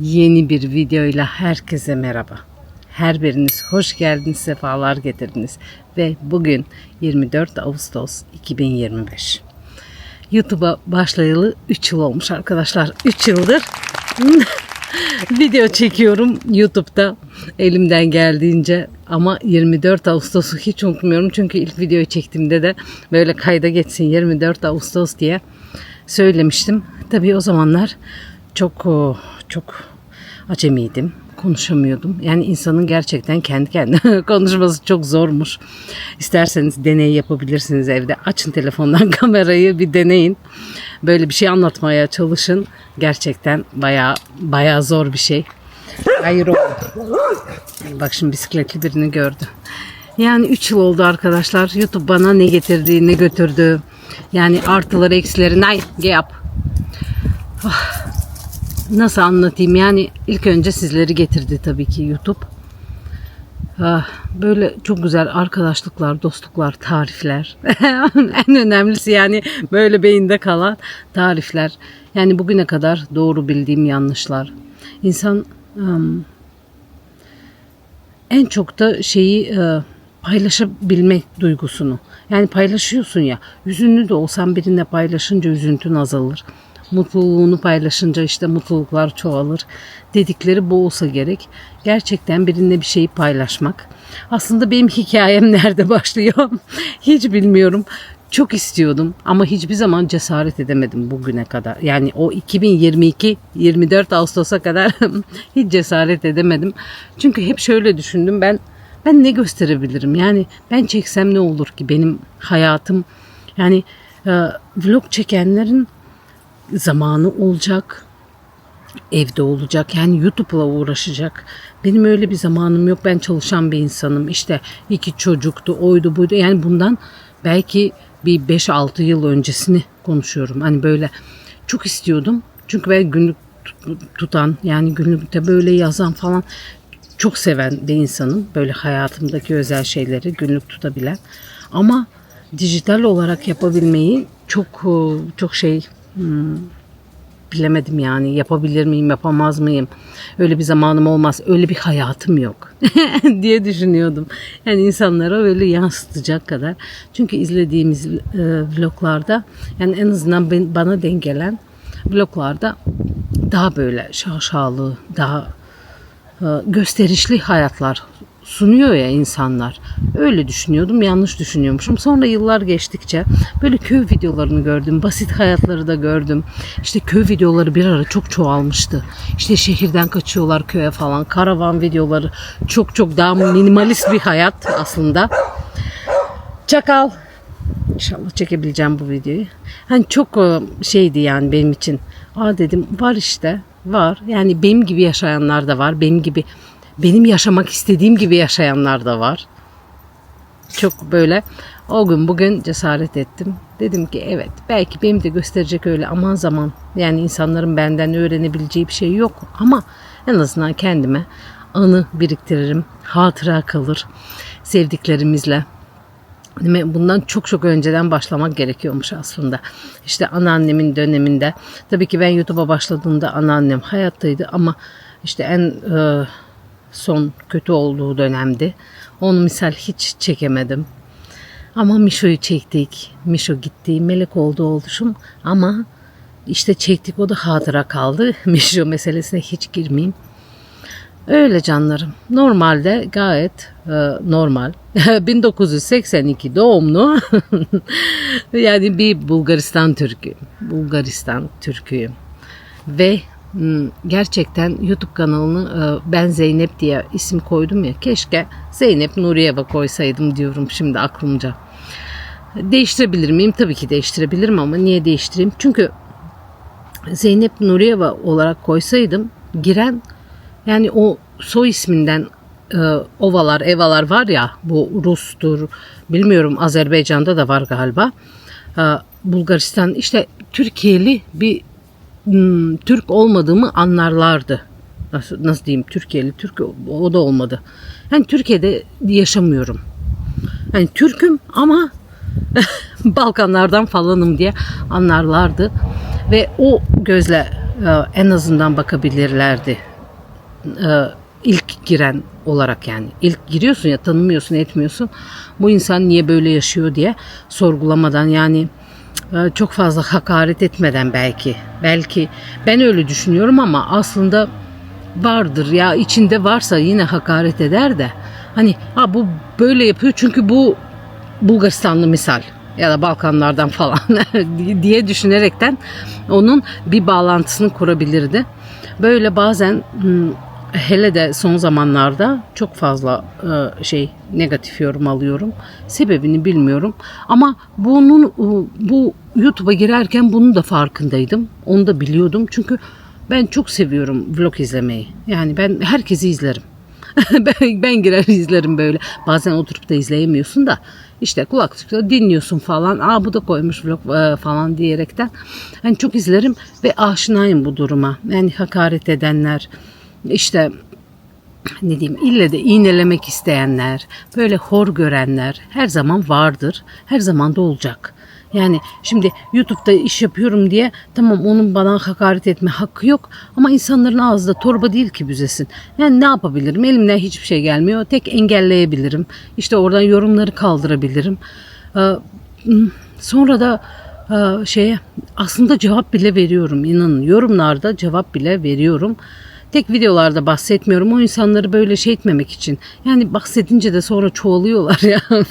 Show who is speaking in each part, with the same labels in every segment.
Speaker 1: Yeni bir videoyla herkese merhaba. Her biriniz hoş geldiniz, sefalar getirdiniz. Ve bugün 24 Ağustos 2025. YouTube'a başlayalı 3 yıl olmuş arkadaşlar. 3 yıldır video çekiyorum YouTube'da elimden geldiğince ama 24 Ağustos'u hiç unutmuyorum çünkü ilk videoyu çektiğimde de böyle kayda geçsin 24 Ağustos diye söylemiştim. Tabii o zamanlar çok o, çok acemiydim. Konuşamıyordum. Yani insanın gerçekten kendi kendine konuşması çok zormuş. İsterseniz deney yapabilirsiniz evde. Açın telefondan kamerayı bir deneyin. Böyle bir şey anlatmaya çalışın. Gerçekten bayağı bayağı zor bir şey. Hayır o. Bak şimdi bisikletli birini gördü. Yani 3 yıl oldu arkadaşlar. YouTube bana ne getirdi, ne götürdü. Yani artıları, eksileri, nay, yap. Nasıl anlatayım? Yani ilk önce sizleri getirdi tabii ki YouTube. Ah, Böyle çok güzel arkadaşlıklar, dostluklar, tarifler. en önemlisi yani böyle beyinde kalan tarifler. Yani bugüne kadar doğru bildiğim yanlışlar. İnsan en çok da şeyi e, paylaşabilmek duygusunu. Yani paylaşıyorsun ya. Hüzünlü de olsan birine paylaşınca üzüntün azalır. Mutluluğunu paylaşınca işte mutluluklar çoğalır. Dedikleri bu olsa gerek. Gerçekten birinle bir şeyi paylaşmak. Aslında benim hikayem nerede başlıyor? Hiç bilmiyorum. Çok istiyordum ama hiçbir zaman cesaret edemedim bugüne kadar. Yani o 2022 24 Ağustos'a kadar hiç cesaret edemedim. Çünkü hep şöyle düşündüm ben ben ne gösterebilirim? Yani ben çeksem ne olur ki benim hayatım yani e, vlog çekenlerin zamanı olacak evde olacak yani YouTube'la uğraşacak. Benim öyle bir zamanım yok. Ben çalışan bir insanım. İşte iki çocuktu, oydu buydu. Yani bundan belki bir 5-6 yıl öncesini konuşuyorum. Hani böyle çok istiyordum. Çünkü ben günlük tut- tutan yani günlükte böyle yazan falan çok seven bir insanım. Böyle hayatımdaki özel şeyleri günlük tutabilen. Ama dijital olarak yapabilmeyi çok çok şey hmm, bilemedim yani. Yapabilir miyim yapamaz mıyım? Öyle bir zamanım olmaz. Öyle bir hayatım yok diye düşünüyordum. Yani insanlara öyle yansıtacak kadar. Çünkü izlediğimiz e, vloglarda yani en azından ben, bana denk gelen vloglarda daha böyle şaşalı daha e, gösterişli hayatlar sunuyor ya insanlar. Öyle düşünüyordum, yanlış düşünüyormuşum. Sonra yıllar geçtikçe böyle köy videolarını gördüm, basit hayatları da gördüm. İşte köy videoları bir ara çok çoğalmıştı. İşte şehirden kaçıyorlar köye falan. Karavan videoları çok çok daha minimalist bir hayat aslında. Çakal. İnşallah çekebileceğim bu videoyu. Hani çok e, şeydi yani benim için. Aa dedim var işte var. Yani benim gibi yaşayanlar da var. Benim gibi benim yaşamak istediğim gibi yaşayanlar da var. Çok böyle o gün bugün cesaret ettim. Dedim ki evet belki benim de gösterecek öyle aman zaman yani insanların benden öğrenebileceği bir şey yok ama en azından kendime anı biriktiririm. Hatıra kalır sevdiklerimizle. Bundan çok çok önceden başlamak gerekiyormuş aslında. İşte anneannemin döneminde. Tabii ki ben YouTube'a başladığımda anneannem hayattaydı ama işte en e, son kötü olduğu dönemdi. Onu misal hiç çekemedim. Ama Mişo'yu çektik. Mişo gitti. Melek oldu oluşum. Ama işte çektik o da hatıra kaldı. Mişo meselesine hiç girmeyeyim. Öyle canlarım. Normalde gayet e, normal. 1982 doğumlu. yani bir Bulgaristan Türk'ü. Bulgaristan Türk'üyüm. Ve gerçekten YouTube kanalını e, ben Zeynep diye isim koydum ya. Keşke Zeynep Nuriyeva koysaydım diyorum şimdi aklımca. Değiştirebilir miyim? Tabii ki değiştirebilirim ama niye değiştireyim? Çünkü Zeynep Nuriyeva olarak koysaydım giren yani o soy isminden e, ovalar, evalar var ya bu Rus'tur, bilmiyorum Azerbaycan'da da var galiba. E, Bulgaristan işte Türkiye'li bir hmm, Türk olmadığımı anlarlardı. Nasıl, nasıl diyeyim Türkiye'li Türk o da olmadı. Yani Türkiye'de yaşamıyorum. Yani Türk'üm ama Balkanlardan falanım diye anlarlardı. Ve o gözle e, en azından bakabilirlerdi. E, ilk giren olarak yani ilk giriyorsun ya tanımıyorsun etmiyorsun bu insan niye böyle yaşıyor diye sorgulamadan yani çok fazla hakaret etmeden belki belki ben öyle düşünüyorum ama aslında vardır ya içinde varsa yine hakaret eder de hani ha bu böyle yapıyor çünkü bu Bulgaristanlı misal ya da Balkanlardan falan diye düşünerekten onun bir bağlantısını kurabilirdi. Böyle bazen hele de son zamanlarda çok fazla e, şey negatif yorum alıyorum. Sebebini bilmiyorum. Ama bunun e, bu YouTube'a girerken bunun da farkındaydım. Onu da biliyordum. Çünkü ben çok seviyorum vlog izlemeyi. Yani ben herkesi izlerim. ben, ben girer izlerim böyle. Bazen oturup da izleyemiyorsun da işte kulaklıkla dinliyorsun falan. Aa bu da koymuş vlog e, falan diyerekten. Yani çok izlerim ve aşinayım bu duruma. Yani hakaret edenler işte ne diyeyim ille de iğnelemek isteyenler, böyle hor görenler her zaman vardır. Her zaman da olacak. Yani şimdi YouTube'da iş yapıyorum diye tamam onun bana hakaret etme hakkı yok ama insanların ağzı da torba değil ki büzesin. Yani ne yapabilirim? Elimden hiçbir şey gelmiyor. Tek engelleyebilirim. İşte oradan yorumları kaldırabilirim. Ee, sonra da e, şeye aslında cevap bile veriyorum. İnanın yorumlarda cevap bile veriyorum. Tek videolarda bahsetmiyorum. O insanları böyle şey etmemek için. Yani bahsedince de sonra çoğalıyorlar ya.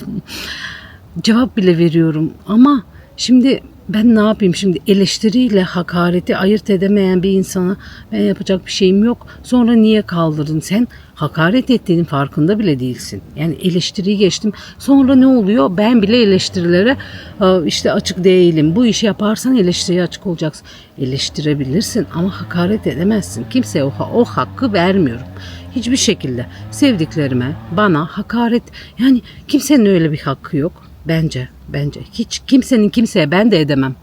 Speaker 1: cevap bile veriyorum ama şimdi ben ne yapayım şimdi eleştiriyle hakareti ayırt edemeyen bir insana ben yapacak bir şeyim yok. Sonra niye kaldırdın sen? Hakaret ettiğinin farkında bile değilsin. Yani eleştiriyi geçtim. Sonra ne oluyor? Ben bile eleştirilere e, işte açık değilim. Bu işi yaparsan eleştiriye açık olacaksın. Eleştirebilirsin ama hakaret edemezsin. Kimseye o, o hakkı vermiyorum. Hiçbir şekilde sevdiklerime, bana hakaret yani kimsenin öyle bir hakkı yok. Bence, bence. Hiç kimsenin kimseye ben de edemem.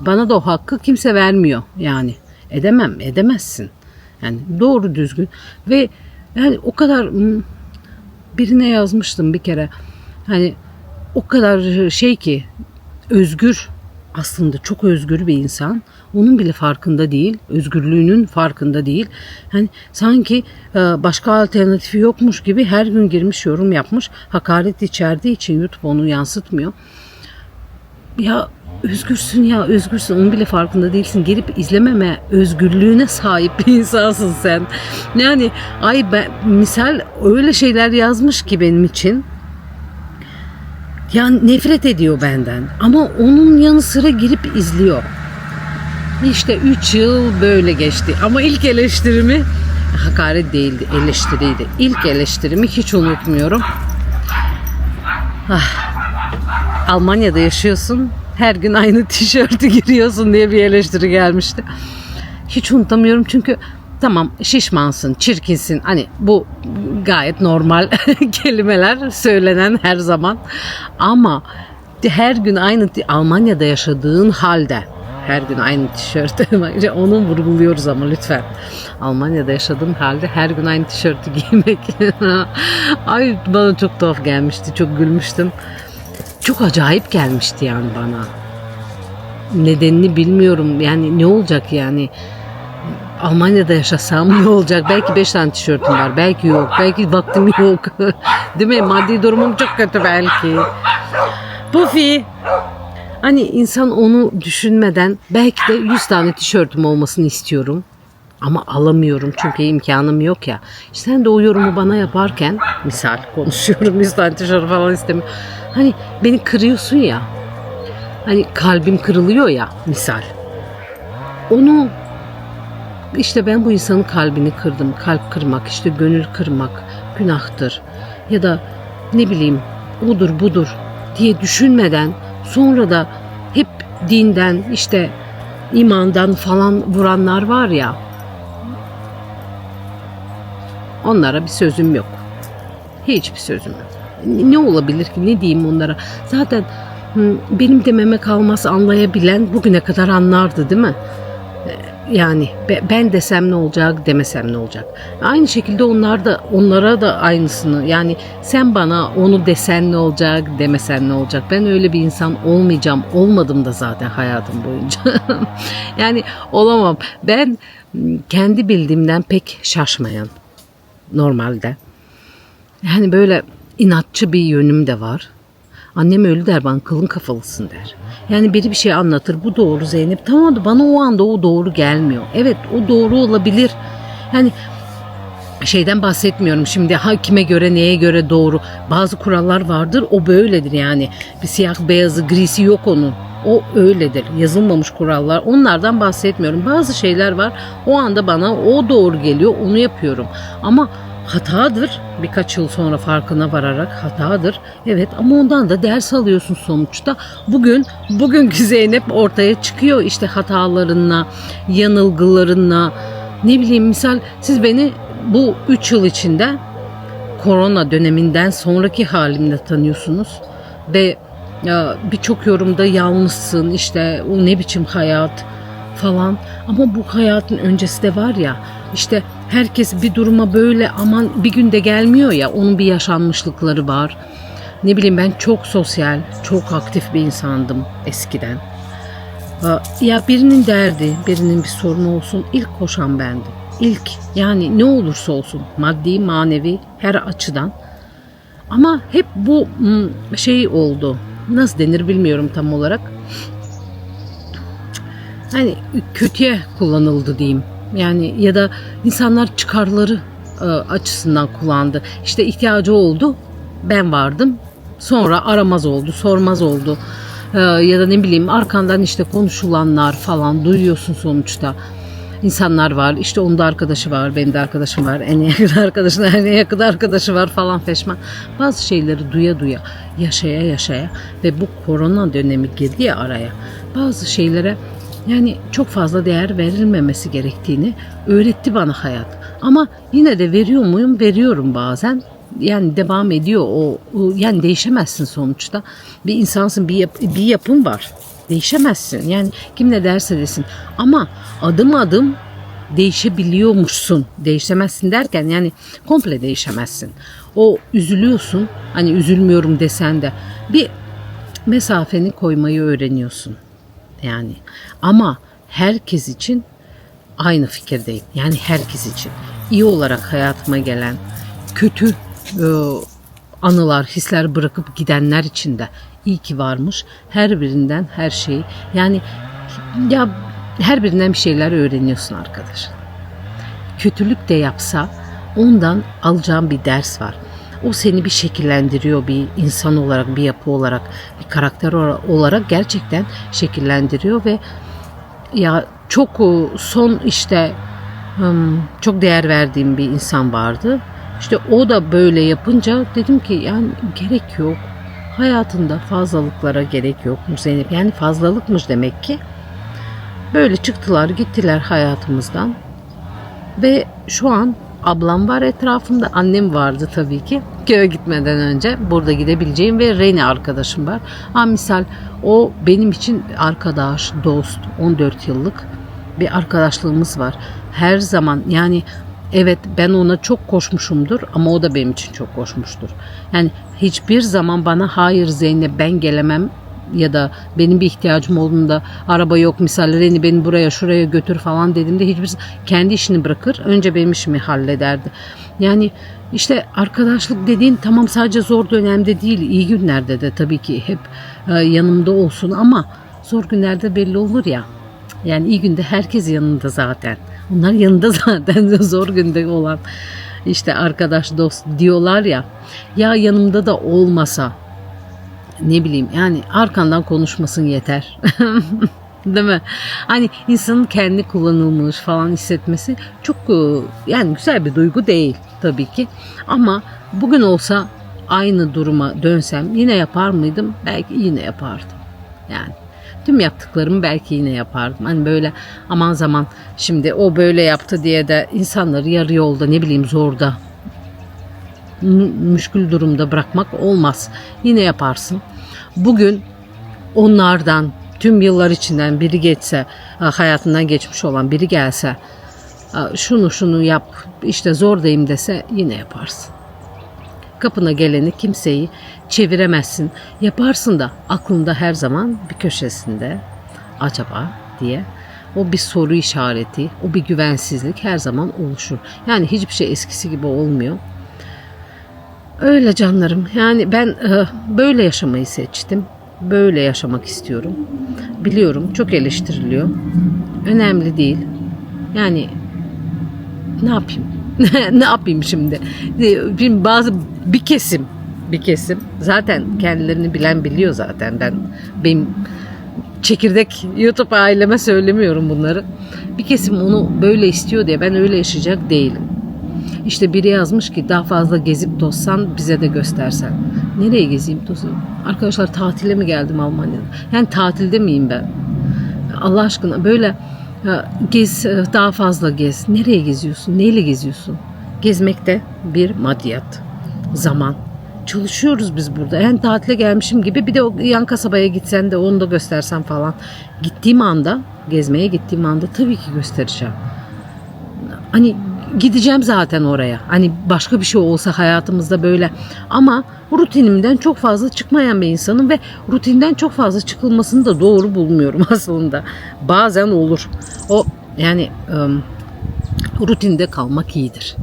Speaker 1: Bana da o hakkı kimse vermiyor yani. Edemem, edemezsin. Yani doğru düzgün ve yani o kadar hmm, birine yazmıştım bir kere. Hani o kadar şey ki özgür aslında çok özgür bir insan. Onun bile farkında değil. Özgürlüğünün farkında değil. Hani sanki e, başka alternatifi yokmuş gibi her gün girmiş yorum yapmış. Hakaret içerdiği için YouTube onu yansıtmıyor. Ya özgürsün ya özgürsün onun bile farkında değilsin. Gelip izlememe özgürlüğüne sahip bir insansın sen. Yani ay ben misal öyle şeyler yazmış ki benim için. Yani nefret ediyor benden. Ama onun yanı sıra girip izliyor. İşte 3 yıl böyle geçti. Ama ilk eleştirimi hakaret değildi, eleştiriydi. İlk eleştirimi hiç unutmuyorum. Ah, Almanya'da yaşıyorsun. Her gün aynı tişörtü giriyorsun diye bir eleştiri gelmişti. Hiç unutamıyorum çünkü tamam şişmansın, çirkinsin. Hani bu gayet normal kelimeler söylenen her zaman. Ama her gün aynı Almanya'da yaşadığın halde her gün aynı tişörtü onu vurguluyoruz ama lütfen. Almanya'da yaşadığım halde her gün aynı tişörtü giymek ay bana çok tuhaf gelmişti. Çok gülmüştüm. Çok acayip gelmişti yani bana. Nedenini bilmiyorum. Yani ne olacak yani? Almanya'da yaşasam ne olacak? Belki 5 tane tişörtüm var. Belki yok. Belki vaktim yok. Değil mi? Maddi durumum çok kötü belki. Puffy. Hani insan onu düşünmeden belki de 100 tane tişörtüm olmasını istiyorum. Ama alamıyorum çünkü imkanım yok ya. Sen de o yorumu bana yaparken misal konuşuyorum 100 tane tişört falan istemiyorum. Hani beni kırıyorsun ya. Hani kalbim kırılıyor ya misal. Onu işte ben bu insanın kalbini kırdım. Kalp kırmak, işte gönül kırmak günahtır. Ya da ne bileyim odur budur diye düşünmeden sonra da hep dinden işte imandan falan vuranlar var ya onlara bir sözüm yok. Hiçbir sözüm yok. Ne olabilir ki ne diyeyim onlara? Zaten benim dememe kalmaz anlayabilen bugüne kadar anlardı değil mi? Yani be- ben desem ne olacak demesem ne olacak. Aynı şekilde onlar da onlara da aynısını yani sen bana onu desen ne olacak demesen ne olacak. Ben öyle bir insan olmayacağım. Olmadım da zaten hayatım boyunca. yani olamam. Ben m, kendi bildiğimden pek şaşmayan normalde. Yani böyle inatçı bir yönüm de var. Annem öyle der bana kılın kafalısın der. Yani biri bir şey anlatır bu doğru Zeynep. Tamam da bana o anda o doğru gelmiyor. Evet o doğru olabilir. Yani şeyden bahsetmiyorum şimdi ha kime göre neye göre doğru. Bazı kurallar vardır o böyledir yani. Bir siyah beyazı grisi yok onun. O öyledir. Yazılmamış kurallar. Onlardan bahsetmiyorum. Bazı şeyler var. O anda bana o doğru geliyor. Onu yapıyorum. Ama hatadır. Birkaç yıl sonra farkına vararak hatadır. Evet ama ondan da ders alıyorsun sonuçta. Bugün bugünkü Zeynep ortaya çıkıyor işte hatalarınla, yanılgılarınla. Ne bileyim misal siz beni bu 3 yıl içinde korona döneminden sonraki halimle tanıyorsunuz ve birçok yorumda yalnızsın işte o ne biçim hayat falan ama bu hayatın öncesi de var ya işte herkes bir duruma böyle aman bir günde gelmiyor ya onun bir yaşanmışlıkları var. Ne bileyim ben çok sosyal, çok aktif bir insandım eskiden. Aa, Ya birinin derdi, birinin bir sorunu olsun ilk koşan bendim. İlk yani ne olursa olsun maddi manevi her açıdan. Ama hep bu mm, şey oldu. Nasıl denir bilmiyorum tam olarak. Hani kötüye kullanıldı diyeyim. Yani ya da insanlar çıkarları e, açısından kullandı. İşte ihtiyacı oldu. Ben vardım. Sonra aramaz oldu, sormaz oldu. E, ya da ne bileyim arkandan işte konuşulanlar falan duyuyorsun sonuçta. İnsanlar var. İşte onun da arkadaşı var, benim de arkadaşım var. En yakın arkadaşın, en yakın arkadaşı var falan feşman. Bazı şeyleri duya duya, yaşaya yaşaya ve bu korona dönemi girdi ya araya. Bazı şeylere yani çok fazla değer verilmemesi gerektiğini öğretti bana hayat. Ama yine de veriyor muyum? Veriyorum bazen. Yani devam ediyor o, o yani değişemezsin sonuçta. Bir insansın, bir, yap, bir yapın var. Değişemezsin. Yani kim ne derse desin. Ama adım adım değişebiliyormuşsun. Değişemezsin derken yani komple değişemezsin. O üzülüyorsun. Hani üzülmüyorum desen de bir mesafeni koymayı öğreniyorsun. Yani ama herkes için aynı fikirdeyim. Yani herkes için iyi olarak hayatıma gelen kötü e, anılar, hisler bırakıp gidenler için de iyi ki varmış. Her birinden her şeyi yani ya her birinden bir şeyler öğreniyorsun arkadaş. Kötülük de yapsa ondan alacağın bir ders var. O seni bir şekillendiriyor bir insan olarak, bir yapı olarak, bir karakter olarak gerçekten şekillendiriyor ve ya çok o son işte hmm, çok değer verdiğim bir insan vardı. İşte o da böyle yapınca dedim ki yani gerek yok. Hayatında fazlalıklara gerek yokmuş Zeynep. Yani fazlalıkmış demek ki. Böyle çıktılar gittiler hayatımızdan. Ve şu an ablam var etrafımda. Annem vardı tabii ki. Köye gitmeden önce burada gidebileceğim ve Reni arkadaşım var. Ha misal o benim için arkadaş, dost, 14 yıllık bir arkadaşlığımız var. Her zaman yani evet ben ona çok koşmuşumdur ama o da benim için çok koşmuştur. Yani hiçbir zaman bana hayır Zeynep ben gelemem ya da benim bir ihtiyacım olduğunda araba yok misal Reni beni buraya şuraya götür falan dediğimde hiçbir kendi işini bırakır önce benim işimi hallederdi. Yani işte arkadaşlık dediğin tamam sadece zor dönemde değil iyi günlerde de tabii ki hep e, yanımda olsun ama zor günlerde belli olur ya. Yani iyi günde herkes yanında zaten. Onlar yanında zaten zor günde olan işte arkadaş dost diyorlar ya. Ya yanımda da olmasa ne bileyim yani arkandan konuşmasın yeter. Değil mi? Hani insanın kendi kullanılmış falan hissetmesi çok e, yani güzel bir duygu değil tabii ki. Ama bugün olsa aynı duruma dönsem yine yapar mıydım? Belki yine yapardım. Yani tüm yaptıklarımı belki yine yapardım. Hani böyle aman zaman şimdi o böyle yaptı diye de insanları yarı yolda ne bileyim zorda müşkül durumda bırakmak olmaz. Yine yaparsın. Bugün onlardan tüm yıllar içinden biri geçse, ha, hayatından geçmiş olan biri gelse, ha, şunu şunu yap, işte zordayım dese yine yaparsın. Kapına geleni kimseyi çeviremezsin. Yaparsın da aklında her zaman bir köşesinde acaba diye o bir soru işareti, o bir güvensizlik her zaman oluşur. Yani hiçbir şey eskisi gibi olmuyor. Öyle canlarım. Yani ben e, böyle yaşamayı seçtim. Böyle yaşamak istiyorum. Biliyorum çok eleştiriliyor. Önemli değil. Yani ne yapayım? ne yapayım şimdi? Şimdi bazı bir kesim bir kesim zaten kendilerini bilen biliyor zaten ben benim çekirdek YouTube aileme söylemiyorum bunları. Bir kesim onu böyle istiyor diye ben öyle yaşayacak değilim. İşte biri yazmış ki daha fazla gezip tozsan bize de göstersen. Nereye gezeyim tozayım? Arkadaşlar tatile mi geldim Almanya'da? Yani tatilde miyim ben? Allah aşkına böyle ya, gez daha fazla gez. Nereye geziyorsun? Neyle geziyorsun? Gezmekte bir maddiyat, zaman. Çalışıyoruz biz burada. Yani tatile gelmişim gibi bir de o yan kasabaya gitsen de onu da göstersen falan. Gittiğim anda, gezmeye gittiğim anda tabii ki göstereceğim. Hani gideceğim zaten oraya. Hani başka bir şey olsa hayatımızda böyle. Ama rutinimden çok fazla çıkmayan bir insanım ve rutinden çok fazla çıkılmasını da doğru bulmuyorum aslında. Bazen olur. O yani ım, rutinde kalmak iyidir.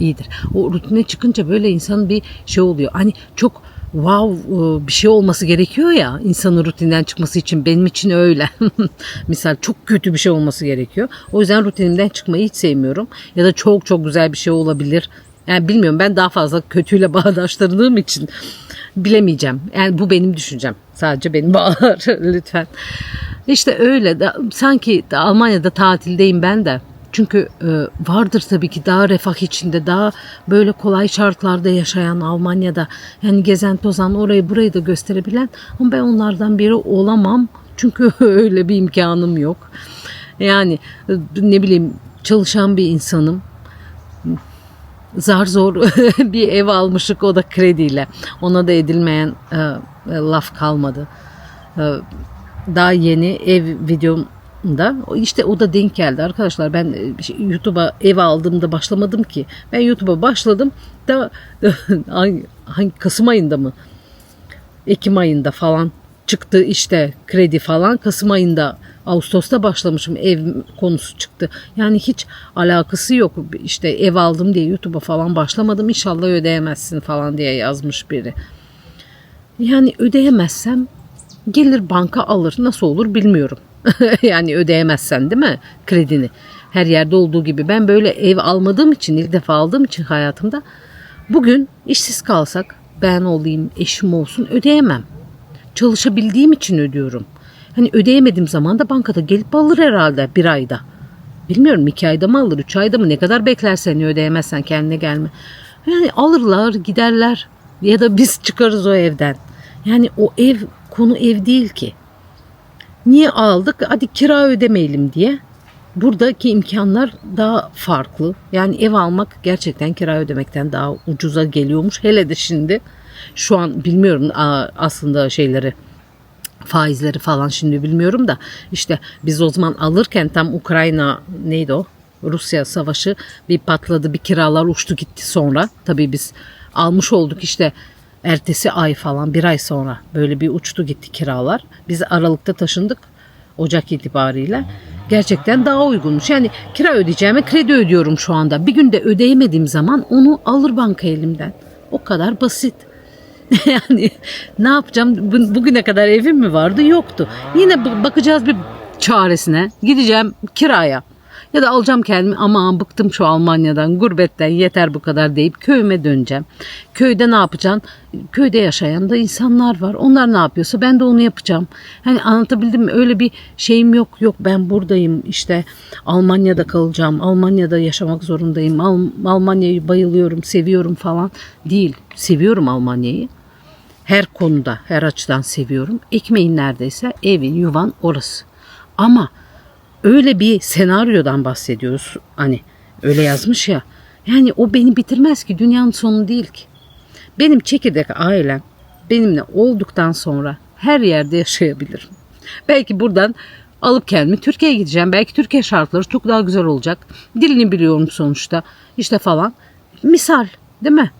Speaker 1: İyidir. O rutine çıkınca böyle insanın bir şey oluyor. Hani çok wow ıı, bir şey olması gerekiyor ya insanın rutinden çıkması için benim için öyle. Misal çok kötü bir şey olması gerekiyor. O yüzden rutinimden çıkmayı hiç sevmiyorum. Ya da çok çok güzel bir şey olabilir. Yani bilmiyorum ben daha fazla kötüyle bağdaştırdığım için bilemeyeceğim. Yani bu benim düşüncem. Sadece benim bağlar lütfen. İşte öyle. Sanki Almanya'da tatildeyim ben de. Çünkü e, vardır tabii ki daha refah içinde, daha böyle kolay şartlarda yaşayan Almanya'da yani gezen tozan orayı burayı da gösterebilen ama ben onlardan biri olamam. Çünkü öyle bir imkanım yok. Yani e, ne bileyim çalışan bir insanım. Zar zor bir ev almışık o da krediyle. Ona da edilmeyen e, e, laf kalmadı. E, daha yeni ev videom da işte o da denk geldi arkadaşlar ben e, şey, YouTube'a ev aldığımda başlamadım ki ben YouTube'a başladım da hangi, hangi Kasım ayında mı Ekim ayında falan çıktı işte kredi falan Kasım ayında Ağustos'ta başlamışım ev konusu çıktı. Yani hiç alakası yok. İşte ev aldım diye YouTube'a falan başlamadım. İnşallah ödeyemezsin falan diye yazmış biri. Yani ödeyemezsem gelir banka alır. Nasıl olur bilmiyorum. yani ödeyemezsen değil mi kredini? Her yerde olduğu gibi ben böyle ev almadığım için ilk defa aldığım için hayatımda bugün işsiz kalsak ben olayım eşim olsun ödeyemem. Çalışabildiğim için ödüyorum. Hani ödeyemediğim zaman da bankada gelip alır herhalde bir ayda. Bilmiyorum iki ayda mı alır, üç ayda mı ne kadar beklersen ödeyemezsen kendine gelme. Yani alırlar giderler ya da biz çıkarız o evden. Yani o ev konu ev değil ki. Niye aldık? Hadi kira ödemeyelim diye. Buradaki imkanlar daha farklı. Yani ev almak gerçekten kira ödemekten daha ucuza geliyormuş. Hele de şimdi şu an bilmiyorum aslında şeyleri faizleri falan şimdi bilmiyorum da işte biz o zaman alırken tam Ukrayna neydi o? Rusya savaşı bir patladı bir kiralar uçtu gitti sonra. Tabii biz almış olduk işte ertesi ay falan bir ay sonra böyle bir uçtu gitti kiralar. Biz Aralık'ta taşındık Ocak itibariyle. Gerçekten daha uygunmuş. Yani kira ödeyeceğime kredi ödüyorum şu anda. Bir günde ödeyemediğim zaman onu alır banka elimden. O kadar basit. yani ne yapacağım? Bugüne kadar evim mi vardı? Yoktu. Yine bakacağız bir çaresine. Gideceğim kiraya. Ya da alacağım kendimi ama bıktım şu Almanya'dan, gurbetten yeter bu kadar deyip köyüme döneceğim. Köyde ne yapacaksın? Köyde yaşayan da insanlar var. Onlar ne yapıyorsa ben de onu yapacağım. Hani anlatabildim mi? Öyle bir şeyim yok. Yok ben buradayım işte Almanya'da kalacağım. Almanya'da yaşamak zorundayım. Al Almanya'yı bayılıyorum, seviyorum falan. Değil. Seviyorum Almanya'yı. Her konuda, her açıdan seviyorum. Ekmeğin neredeyse evin, yuvan orası. Ama öyle bir senaryodan bahsediyoruz. Hani öyle yazmış ya. Yani o beni bitirmez ki dünyanın sonu değil ki. Benim çekirdek ailem benimle olduktan sonra her yerde yaşayabilirim. Belki buradan alıp kendimi Türkiye'ye gideceğim. Belki Türkiye şartları çok daha güzel olacak. Dilini biliyorum sonuçta. İşte falan. Misal değil mi?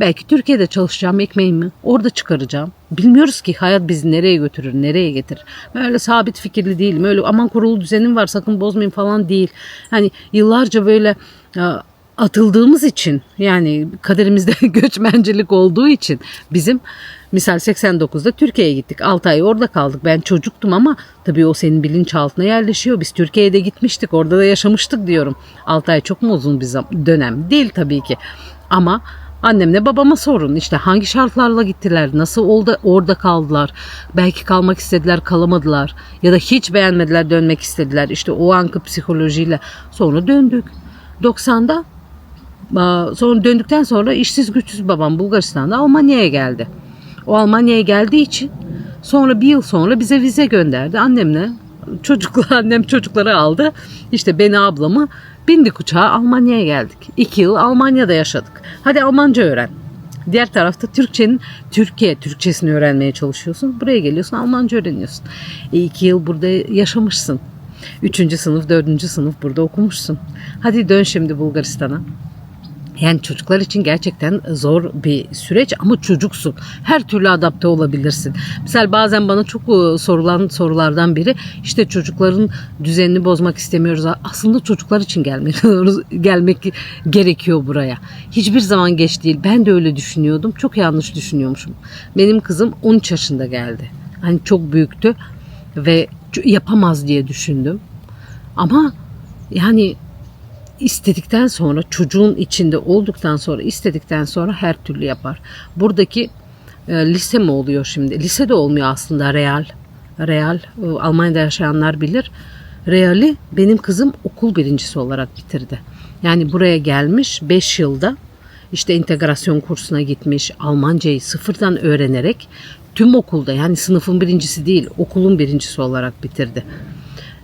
Speaker 1: Belki Türkiye'de çalışacağım ekmeğimi orada çıkaracağım. Bilmiyoruz ki hayat bizi nereye götürür, nereye getirir. Ben öyle sabit fikirli değilim. Öyle aman kurulu düzenim var sakın bozmayın falan değil. Hani yıllarca böyle e, atıldığımız için yani kaderimizde göçmencilik olduğu için bizim misal 89'da Türkiye'ye gittik. 6 ay orada kaldık. Ben çocuktum ama tabii o senin bilinçaltına yerleşiyor. Biz Türkiye'de gitmiştik. Orada da yaşamıştık diyorum. 6 ay çok mu uzun bir dönem? Değil tabii ki. Ama Annemle babama sorun işte hangi şartlarla gittiler, nasıl oldu, orada kaldılar, belki kalmak istediler kalamadılar ya da hiç beğenmediler dönmek istediler. İşte o anki psikolojiyle sonra döndük. 90'da aa, sonra döndükten sonra işsiz güçsüz babam Bulgaristan'da Almanya'ya geldi. O Almanya'ya geldiği için sonra bir yıl sonra bize vize gönderdi annemle. Çocuklar annem çocukları aldı. İşte beni ablamı bindik uçağa Almanya'ya geldik. İki yıl Almanya'da yaşadık. Hadi Almanca öğren. Diğer tarafta Türkçenin Türkiye Türkçesini öğrenmeye çalışıyorsun. Buraya geliyorsun Almanca öğreniyorsun. E, iki yıl burada yaşamışsın. Üçüncü sınıf, dördüncü sınıf burada okumuşsun. Hadi dön şimdi Bulgaristan'a. Yani çocuklar için gerçekten zor bir süreç ama çocuksun. Her türlü adapte olabilirsin. Mesela bazen bana çok e, sorulan sorulardan biri işte çocukların düzenini bozmak istemiyoruz. Aslında çocuklar için gelmek, gelmek gerekiyor buraya. Hiçbir zaman geç değil. Ben de öyle düşünüyordum. Çok yanlış düşünüyormuşum. Benim kızım 13 yaşında geldi. Hani çok büyüktü ve yapamaz diye düşündüm. Ama yani istedikten sonra çocuğun içinde olduktan sonra istedikten sonra her türlü yapar. Buradaki e, lise mi oluyor şimdi? Lise de olmuyor aslında real. Real e, Almanya'da yaşayanlar bilir. Real'i benim kızım okul birincisi olarak bitirdi. Yani buraya gelmiş 5 yılda işte integrasyon kursuna gitmiş, Almancayı sıfırdan öğrenerek tüm okulda yani sınıfın birincisi değil okulun birincisi olarak bitirdi.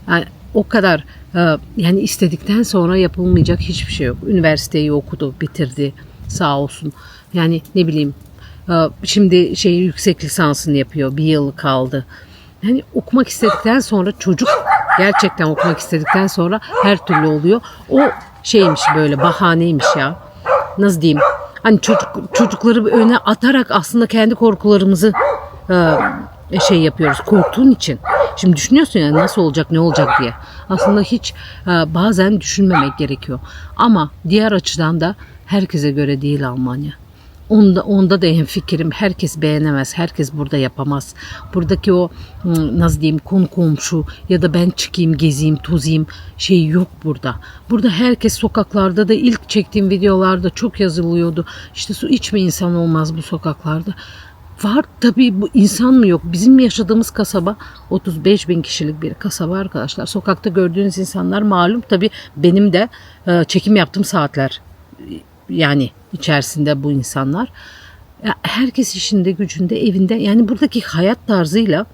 Speaker 1: Yani o kadar e, yani istedikten sonra yapılmayacak hiçbir şey yok. Üniversiteyi okudu, bitirdi sağ olsun. Yani ne bileyim e, şimdi şey yüksek lisansını yapıyor. Bir yıl kaldı. Yani okumak istedikten sonra çocuk gerçekten okumak istedikten sonra her türlü oluyor. O şeymiş böyle bahaneymiş ya. Nasıl diyeyim? Hani çocuk çocukları öne atarak aslında kendi korkularımızı e, şey yapıyoruz korktuğun için. Şimdi düşünüyorsun ya nasıl olacak ne olacak diye. Aslında hiç e, bazen düşünmemek gerekiyor. Ama diğer açıdan da herkese göre değil Almanya. Onda, onda da hem fikrim herkes beğenemez, herkes burada yapamaz. Buradaki o nasıl diyeyim konu komşu ya da ben çıkayım gezeyim tozayım şey yok burada. Burada herkes sokaklarda da ilk çektiğim videolarda çok yazılıyordu. İşte su içme insan olmaz bu sokaklarda. Var tabii bu insan mı yok? Bizim yaşadığımız kasaba 35 bin kişilik bir kasaba arkadaşlar. Sokakta gördüğünüz insanlar malum tabii benim de e, çekim yaptığım saatler yani içerisinde bu insanlar. Herkes işinde gücünde evinde yani buradaki hayat tarzıyla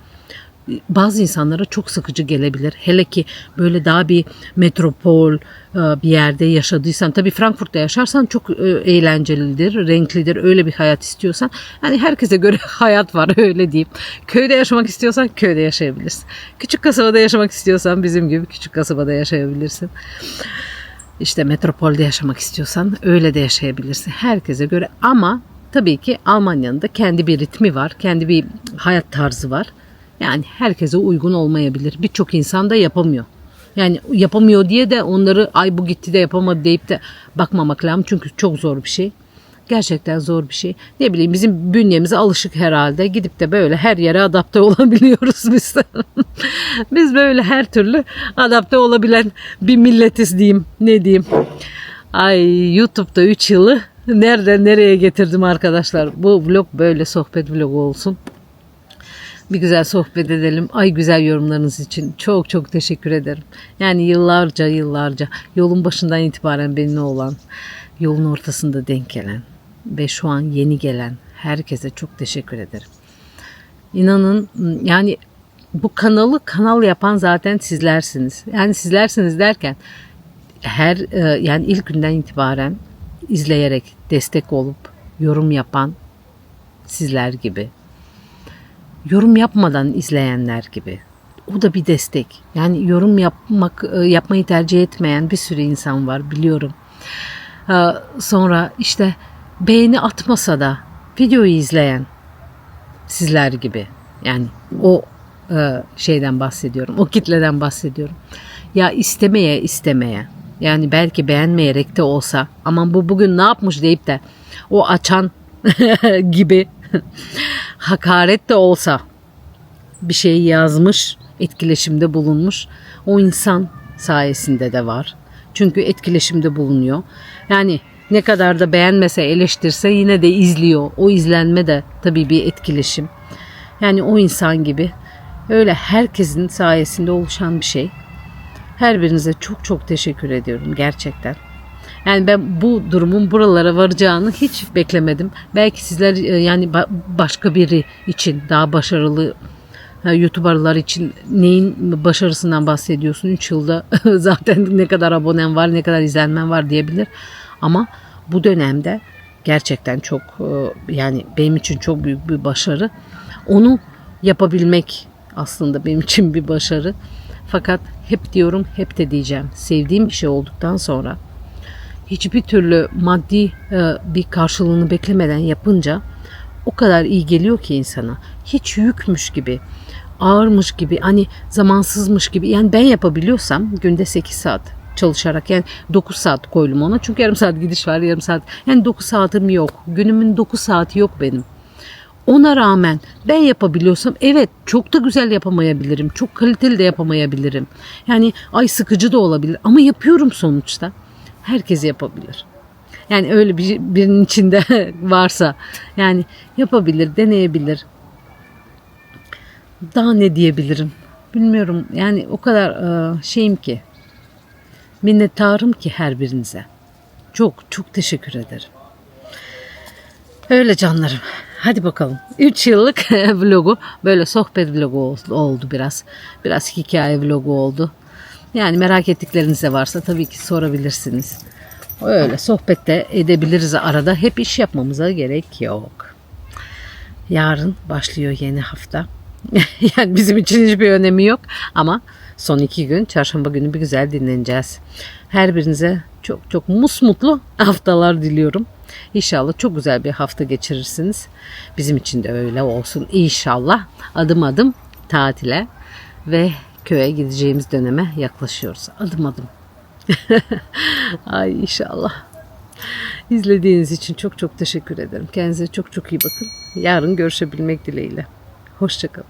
Speaker 1: bazı insanlara çok sıkıcı gelebilir. Hele ki böyle daha bir metropol e, bir yerde yaşadıysan. Tabii Frankfurt'ta yaşarsan çok e, eğlencelidir, renklidir. Öyle bir hayat istiyorsan. Yani herkese göre hayat var öyle diyeyim. Köyde yaşamak istiyorsan köyde yaşayabilirsin. Küçük kasabada yaşamak istiyorsan bizim gibi küçük kasabada yaşayabilirsin. İşte metropolde yaşamak istiyorsan öyle de yaşayabilirsin. Herkese göre ama tabii ki Almanya'nın da kendi bir ritmi var. Kendi bir hayat tarzı var. Yani herkese uygun olmayabilir. Birçok insan da yapamıyor. Yani yapamıyor diye de onları ay bu gitti de yapamadı deyip de bakmamak lazım. Çünkü çok zor bir şey. Gerçekten zor bir şey. Ne bileyim bizim bünyemize alışık herhalde. Gidip de böyle her yere adapte olabiliyoruz biz. biz böyle her türlü adapte olabilen bir milletiz diyeyim. Ne diyeyim. Ay YouTube'da 3 yılı nereden nereye getirdim arkadaşlar. Bu vlog böyle sohbet vlogu olsun bir güzel sohbet edelim. Ay güzel yorumlarınız için çok çok teşekkür ederim. Yani yıllarca yıllarca yolun başından itibaren benimle olan, yolun ortasında denk gelen ve şu an yeni gelen herkese çok teşekkür ederim. İnanın yani bu kanalı kanal yapan zaten sizlersiniz. Yani sizlersiniz derken her e, yani ilk günden itibaren izleyerek destek olup yorum yapan sizler gibi yorum yapmadan izleyenler gibi o da bir destek. Yani yorum yapmak e, yapmayı tercih etmeyen bir sürü insan var biliyorum. Ee, Sonra işte beğeni atmasa da videoyu izleyen sizler gibi yani o e, şeyden bahsediyorum. O kitleden bahsediyorum. Ya istemeye istemeye yani belki beğenmeyerek de olsa aman bu bugün ne yapmış deyip de o açan gibi hakaret de olsa bir şey yazmış, etkileşimde bulunmuş. O insan sayesinde de var. Çünkü etkileşimde bulunuyor. Yani ne kadar da beğenmese, eleştirse yine de izliyor. O izlenme de tabii bir etkileşim. Yani o insan gibi öyle herkesin sayesinde oluşan bir şey. Her birinize çok çok teşekkür ediyorum gerçekten. Yani ben bu durumun buralara varacağını hiç beklemedim. Belki sizler e, yani ba- başka biri için daha başarılı YouTuber'lar için neyin başarısından bahsediyorsun? 3 yılda zaten ne kadar abonen var, ne kadar izlenmen var diyebilir. Ama bu dönemde gerçekten çok e, yani benim için çok büyük bir başarı. Onu yapabilmek aslında benim için bir başarı. Fakat hep diyorum, hep de diyeceğim. Sevdiğim bir şey olduktan sonra hiçbir türlü maddi e, bir karşılığını beklemeden yapınca o kadar iyi geliyor ki insana. Hiç yükmüş gibi, ağırmış gibi, hani zamansızmış gibi. Yani ben yapabiliyorsam günde 8 saat çalışarak yani 9 saat koydum ona. Çünkü yarım saat gidiş var, yarım saat. Yani 9 saatim yok. Günümün 9 saati yok benim. Ona rağmen ben yapabiliyorsam evet çok da güzel yapamayabilirim. Çok kaliteli de yapamayabilirim. Yani ay sıkıcı da olabilir ama yapıyorum sonuçta. Herkes yapabilir. Yani öyle bir birinin içinde varsa yani yapabilir, deneyebilir. Daha ne diyebilirim? Bilmiyorum. Yani o kadar e, şeyim ki minnettarım ki her birinize. Çok çok teşekkür ederim. Öyle canlarım. Hadi bakalım. 3 yıllık vlogu böyle sohbet vlogu ol- oldu biraz. Biraz hikaye vlogu oldu. Yani merak ettikleriniz de varsa tabii ki sorabilirsiniz. Öyle sohbet de edebiliriz arada. Hep iş yapmamıza gerek yok. Yarın başlıyor yeni hafta. yani bizim için hiçbir önemi yok ama son iki gün çarşamba günü bir güzel dinleneceğiz. Her birinize çok çok musmutlu haftalar diliyorum. İnşallah çok güzel bir hafta geçirirsiniz. Bizim için de öyle olsun inşallah. Adım adım tatile ve köye gideceğimiz döneme yaklaşıyoruz. Adım adım. Ay inşallah. İzlediğiniz için çok çok teşekkür ederim. Kendinize çok çok iyi bakın. Yarın görüşebilmek dileğiyle. Hoşçakalın.